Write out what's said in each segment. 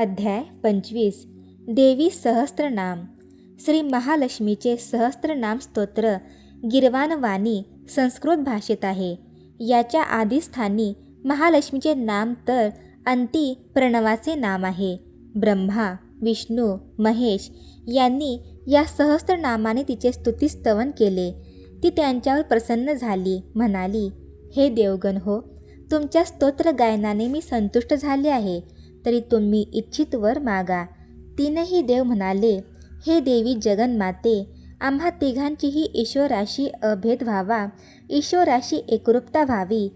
अध्याय पंचवीस. देवी सहस्त्रनाम. श्री महालक्ष्मीचे सहस्त्रनाम स्तोत्र गिरवानवाणी संस्कृत भाषेत आहे. याच्या आदिस्थानी महालक्ष्मीचे नाम तर अंती प्रणवाचे नाम आहे. ब्रह्मा विष्णू महेश यांनी या सहस्त्रनामाने तिचे स्तुतिस्तवन केले. ती त्यांच्यावर प्रसन्न झाली म्हणाली हे देवगण हो तुमच्या स्तोत्र गायनाने मी संतुष्ट झाले आहे. तरी तुम्ही इच्छित वर मागा. तीनही देव म्हणाले हे देवी जगन्माते आम्हा तिघांचीही ईश्वराशी अभेद व्हावा ईश्वराशी एकरूपता व्हावी.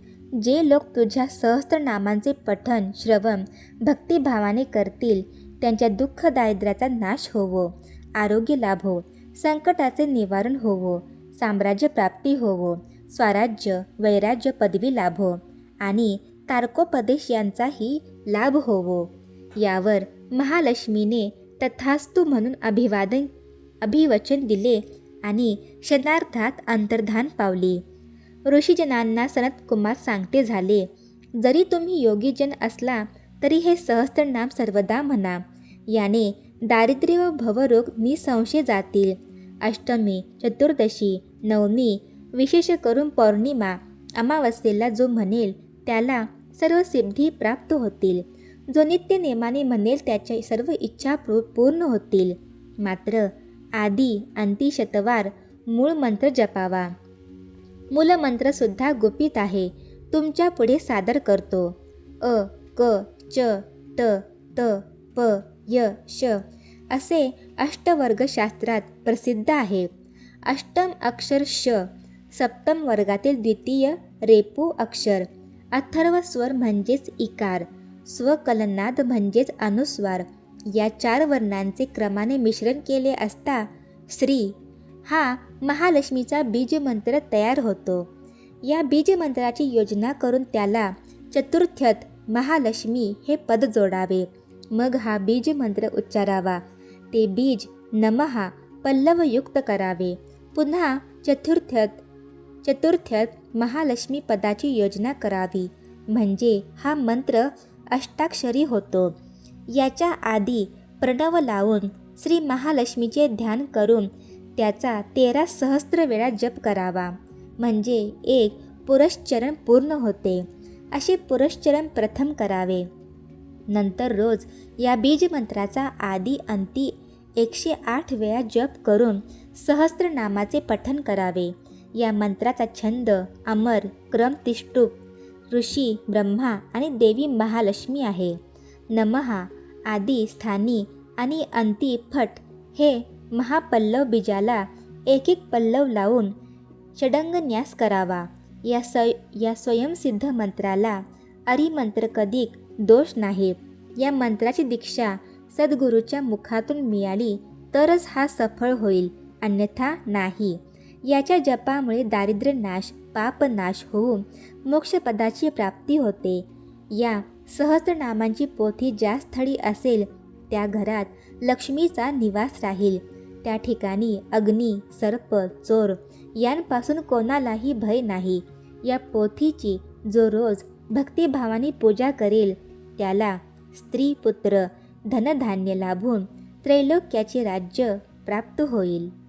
जे लोक तुझ्या सहस्त्रनामांचे पठन श्रवण भक्तिभावाने करतील त्यांच्या दुःख दारिद्र्याचा नाश होवो आरोग्य लाभो संकटाचे निवारण होवो साम्राज्य प्राप्ती होवो स्वराज्य वैराज्य पदवी लाभो आणि तारकोपदेश यांचाही लाभ होवो. यावर महालक्ष्मीने तथास्तु म्हणून अभिवादन अभिवचन दिले आणि क्षणार्धात अंतर्धान पावली. ऋषीजनांना सनतकुमार सांगते झाले जरी तुम्ही योगीजन असला तरी हे सहस्त्रनाम सर्वदा म्हणा. याने दारिद्र्य व भवरोग निसंशय जातील. अष्टमी चतुर्दशी नवमी विशेष करून पौर्णिमा अमावस्येला जो म्हणेल त्याला सर्व सिद्धी प्राप्त होतील. जो नित्य नेमाने म्हणेल त्याच्या सर्व इच्छा पूर्ण होतील. मात्र आदी अंती शतवार मूळ मंत्र जपावा. मूलमंत्रसुद्धा गुपित आहे. तुमच्यापुढे सादर करतो. अ क च ट त प य श असे अष्टवर्गशास्त्रात प्रसिद्ध आहे. अष्टम अक्षर श सप्तम वर्गातील द्वितीय रेपू अक्षर. अथर्व स्वर म्हणजेच इकार स्वकलनाद म्हणजेच अनुस्वार. या चार वर्णांचे क्रमाने मिश्रण केले असता श्री हा महालक्ष्मीचा बीजमंत्र तयार होतो. या बीजमंत्राची योजना करून त्याला चतुर्थ्यत महालक्ष्मी हे पद जोडावे. मग हा बीजमंत्र उच्चारावा. ते बीज नमहा पल्लवयुक्त करावे. पुन्हा चतुर्थ्यत चतुर्थ्यात महालक्ष्मी पदाची योजना करावी. म्हणजे हा मंत्र अष्टाक्षरी होतो. याच्या आधी प्रणव लावून श्री महालक्ष्मीचे ध्यान करून त्याचा तेरा सहस्त्र वेळा जप करावा. म्हणजे एक पुरश्चरण पूर्ण होते. असे पुरश्चरण प्रथम करावे. नंतर रोज या बीजमंत्राचा आदी अंती एकशे आठ वेळा जप करून सहस्त्रनामाचे पठन करावे. या मंत्राचा छंद अमर क्रम तिष्टूप ऋषी ब्रह्मा आणि देवी महालक्ष्मी आहे. नमहा आदी स्थानी आणि अंती फट हे महापल्लव बीजाला एक एक पल्लव लावून षडंगन्यास करावा. या स या स्वयंसिद्ध मंत्राला अरिमंत्र कधीक दोष नाही. या मंत्राची दीक्षा सद्गुरूच्या मुखातून मिळाली तरच हा सफळ होईल अन्यथा नाही. याच्या जपामुळे दारिद्र्य नाश पापनाश होऊन मोक्षपदाची प्राप्ती होते. या सहस्रनामांची पोथी ज्या स्थळी असेल त्या घरात लक्ष्मीचा निवास राहील. त्या ठिकाणी अग्नी सर्प चोर यांपासून कोणालाही भय नाही. या पोथीची जो रोज भक्तिभावाने पूजा करेल त्याला स्त्री पुत्र धनधान्य लाभून त्रैलोक्याचे राज्य प्राप्त होईल.